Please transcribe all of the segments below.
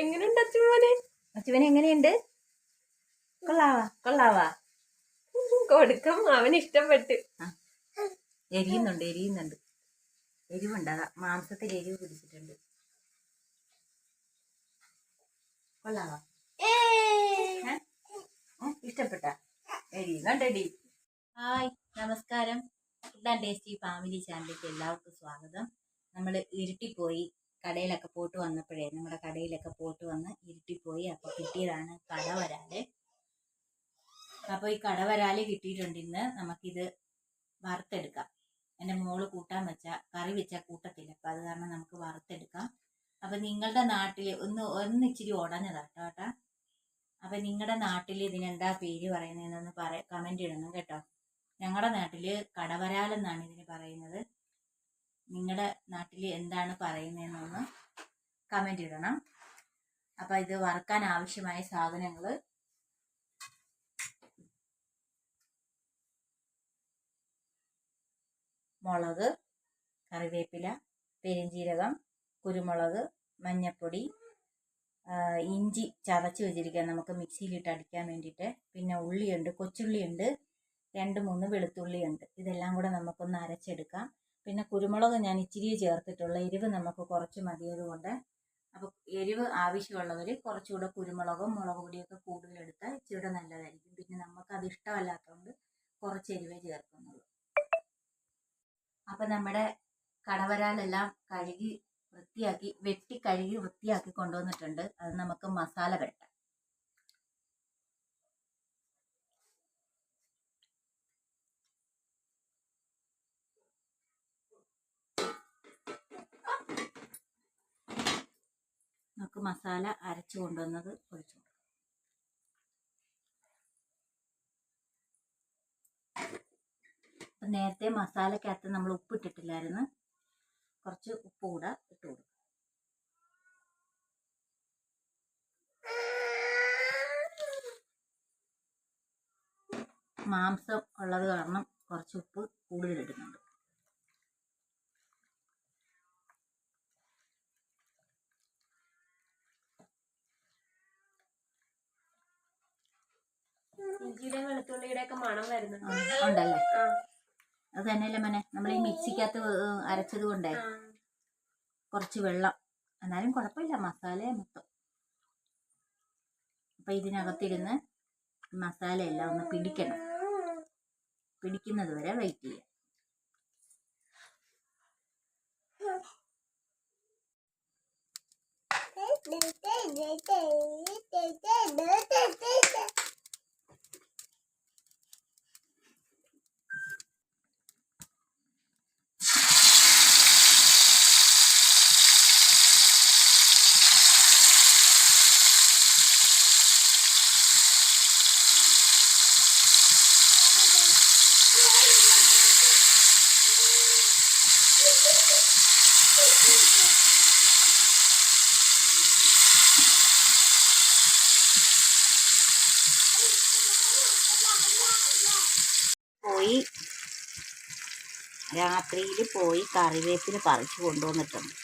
എങ്ങനെയുണ്ട് അച്ഛമ്മോനെ? അച്ചുവൻ എങ്ങനെയുണ്ട്? കൊള്ളാവാ? കൊള്ളാവാ? കൊടുക്കം. അവന് ഇഷ്ടപ്പെട്ട്. എരിയുന്നുണ്ട് എരിയുന്നുണ്ട്. എരിവുണ്ട്. അതാ മാംസത്തിൽ എരിവ് പിടിച്ചിട്ടുണ്ട്. കൊള്ളാവാ? ഇഷ്ടപ്പെട്ട? എരിയുന്നുണ്ടെടി ഹായ് നമസ്കാരം. ഫുഡ് ആൻഡ് ടേസ്റ്റി ഫാമിലി ചാനലിലേക്ക് എല്ലാവർക്കും സ്വാഗതം. നമ്മൾ ഇരുട്ടിപ്പോയി. കടയിലൊക്കെ പോയിട്ട് വന്നപ്പോഴേ നമ്മുടെ കടയിലൊക്കെ പോയിട്ട് വന്ന് ഇരുട്ടിപ്പോയി. അപ്പോൾ കിട്ടിയതാണ് കടവരാൽ അപ്പോൾ ഈ കടവരാൽ കിട്ടിയിട്ടുണ്ട് ഇന്ന്. നമുക്കിത് വറുത്തെടുക്കാം. എന്റെ മോൾ കൂട്ടാൻ വെച്ച കറി വെച്ച കൂട്ടത്തില്ല. അപ്പം അത് കാരണം നമുക്ക് വറുത്തെടുക്കാം. അപ്പം നിങ്ങളുടെ നാട്ടിൽ ഒന്ന് ഒന്ന് ഇച്ചിരി ഉടഞ്ഞതാട്ടോ കേട്ടാ അപ്പം നിങ്ങളുടെ നാട്ടിൽ ഇതിനെന്താ പേര് പറയുന്നതെന്നൊന്ന് പറ കമന്റ് ഇടണം കേട്ടോ. ഞങ്ങളുടെ നാട്ടിൽ കടവരാലെന്നാണ് ഇതിന് പറയുന്നത്. നിങ്ങളുടെ നാട്ടിൽ എന്താണ് പറയുന്നതെന്നൊന്ന് കമന്റ് ഇടണം. അപ്പം ഇത് വറുക്കാൻ ആവശ്യമായ സാധനങ്ങൾ മുളക് കറിവേപ്പില പെരിഞ്ജീരകം കുരുമുളക് മഞ്ഞൾപ്പൊടി ഇഞ്ചി ചതച്ച് വെച്ചിരിക്കുക നമുക്ക് മിക്സിയിലിട്ട് അടിക്കാൻ വേണ്ടിയിട്ട്. പിന്നെ ഉള്ളിയുണ്ട് കൊച്ചുള്ളിയുണ്ട് രണ്ട് മൂന്ന് വെളുത്തുള്ളിയുണ്ട്. ഇതെല്ലാം കൂടെ നമുക്കൊന്ന് അരച്ചെടുക്കാം. പിന്നെ കുരുമുളക് ഞാൻ ഇച്ചിരി ചേർത്തിട്ടുള്ള. എരിവ് നമുക്ക് കുറച്ച് മതിയതുകൊണ്ട്. അപ്പോൾ എരിവ് ആവശ്യമുള്ളവർ കുറച്ചുകൂടെ കുരുമുളകും മുളക് പൊടിയൊക്കെ കൂടുതലെടുത്താൽ ഇച്ചിരി നല്ലതായിരിക്കും. പിന്നെ നമുക്ക് അത് ഇഷ്ടമല്ലാത്തതുകൊണ്ട് കുറച്ച് എരിവേ ചേർക്കുന്നുള്ളൂ. അപ്പം നമ്മുടെ കടവരാലെല്ലാം കഴുകി വൃത്തിയാക്കി വെട്ടി കഴുകി വൃത്തിയാക്കി കൊണ്ടുവന്നിട്ടുണ്ട്. അത് നമുക്ക് മസാല പെരട്ടാം. നമുക്ക് മസാല അരച്ചു കൊണ്ടുവന്നത് ഒഴിച്ചു കൊടുക്കാം. നേരത്തെ മസാലക്കകത്ത് നമ്മൾ ഉപ്പ് ഇട്ടിട്ടില്ലായിരുന്നു. കുറച്ച് ഉപ്പ് കൂടെ ഇട്ട് കൊടുക്കും. മാംസം ഉള്ളത് കാരണം കുറച്ച് ഉപ്പ് കൂടുതൽ ഇടുന്നുണ്ട്. ഇഞ്ചിയുടെ വെളുത്തുള്ളിയുടെ ഒക്കെ മണം വരുന്നുണ്ട് ഉണ്ടല്ലേ അത് തന്നെയല്ലേ മനെ നമ്മൾ ഈ മിക്സിക്കകത്ത് അരച്ചത് കൊണ്ടേ. കുറച്ച് വെള്ളം എന്നാലും കുഴപ്പമില്ല മസാല മൊത്തം അപ്പം ഇതിനകത്തിരുന്ന് മസാല എല്ലാം ഒന്ന് പിടിക്കണം പിടിക്കുന്നത് വരെ വെയിറ്റ് ചെയ്യാം പോയി. രാത്രിയിൽ പോയി കറിവേപ്പില പറിച്ചു കൊണ്ടുവന്നിട്ടുണ്ട്.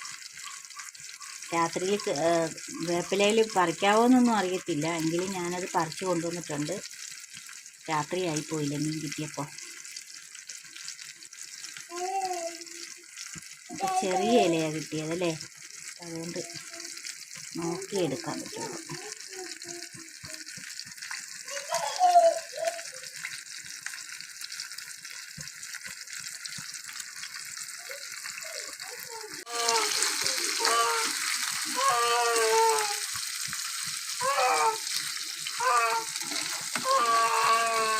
രാത്രിയിൽ വേപ്പിലയിൽ പറിക്കാവോന്നൊന്നും അറിയത്തില്ല. എങ്കിലും ഞാനത് പറിച്ചു കൊണ്ടുവന്നിട്ടുണ്ട്. രാത്രിയായി പോയില്ല മീൻ കിട്ടിയപ്പോൾ അപ്പോൾ ചെറിയ ഇലയാണ് കിട്ടിയത് അല്ലേ? അതുകൊണ്ട് നോക്കിയെടുക്കാൻ പറ്റുള്ളൂ.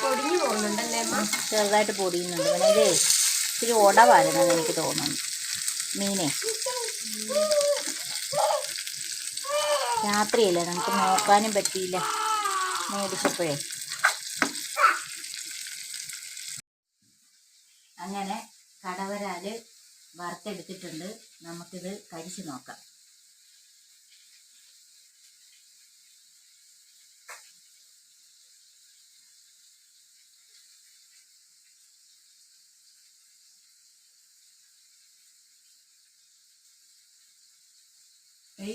പൊടിഞ്ഞു പോകുന്നുണ്ടല്ലേ അമ്മ? ചെറുതായിട്ട് പൊടിയുന്നുണ്ട്. പിന്നെ ഇത് ഇച്ചിരി ഉടവായിരുന്നു എനിക്ക് തോന്നുന്നു. മീനെ. രാത്രിയല്ലേ നമുക്ക് നോക്കാനും പറ്റിയില്ല. മേടിച്ചപ്പോഴേ. അങ്ങനെ കടവരാൽ വറുത്തെടുത്തിട്ടുണ്ട്. നമുക്കിത് കഴിച്ചു നോക്കാം. ഈ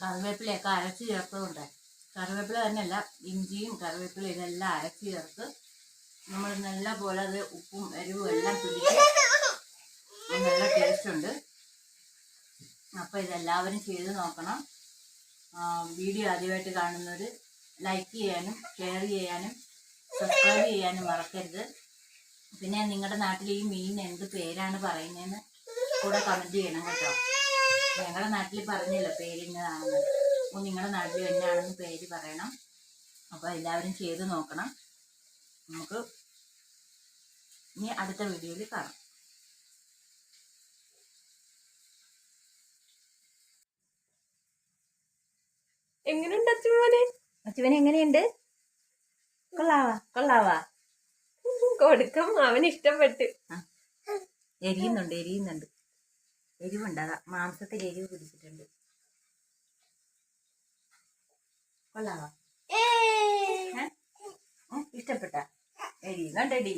കറിവേപ്പിലയൊക്കെ അരച്ച് ചേർത്തതുകൊണ്ട് കറിവേപ്പില തന്നെയല്ല ഇഞ്ചിയും കറിവേപ്പില ഇതെല്ലാം അരച്ച് ചേർത്ത് നമ്മൾ നല്ല പോലെ അത് ഉപ്പും എരിവും എല്ലാം പിടിച്ച് നല്ല ടേസ്റ്റ് ഉണ്ട്. അപ്പോൾ ഇതെല്ലാവരും ചെയ്ത് നോക്കണം. വീഡിയോ ആദ്യമായിട്ട് കാണുന്നവർ ലൈക്ക് ചെയ്യാനും ഷെയർ ചെയ്യാനും സബ്സ്ക്രൈബ് ചെയ്യാനും മറക്കരുത്. പിന്നെ നിങ്ങളുടെ നാട്ടിൽ ഈ മീൻ എന്ത് പേരാണ് പറയുന്നതെന്ന് കൂടെ കമന്റ് ചെയ്യണം കേട്ടോ. ഞങ്ങളുടെ നാട്ടിൽ പറഞ്ഞല്ലോ പേരിന്നതാണെന്ന്. അപ്പോൾ നിങ്ങളുടെ നാട്ടിൽ എന്നാണെന്ന് പേര് പറയണം. അപ്പോൾ എല്ലാവരും ചെയ്ത് നോക്കണം. നമുക്ക് ഇനി അടുത്ത വീഡിയോയിൽ കാണാം. എങ്ങനെയുണ്ട് അച്ചുമോനെ അച്ചുവൻ എങ്ങനെയുണ്ട്? കൊള്ളാവാ? കൊള്ളാവാ? കൊടുക്കും. അവന് ഇഷ്ടപ്പെട്ട്. എരിയുന്നുണ്ട് എരിയുന്നുണ്ട്. എരിവുണ്ട് അതാ മാംസത്തിൽ എരിവ് പിടിച്ചിട്ടുണ്ട്. കൊള്ളാവാ? ഇഷ്ടപ്പെട്ട എരി എടി